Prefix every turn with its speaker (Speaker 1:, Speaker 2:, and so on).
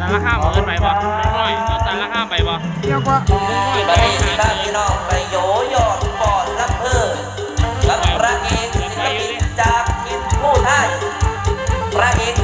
Speaker 1: สาละห้าหมดเนไปบ่หนึ่งร้อยเาสาะห้าไปบ่เรียกว่างร้ยไปหาบ้านพี
Speaker 2: ่น้องไปโยยอดปอดละเพอกพระเอกศิลปินจากกินผู้ไทยพระเอก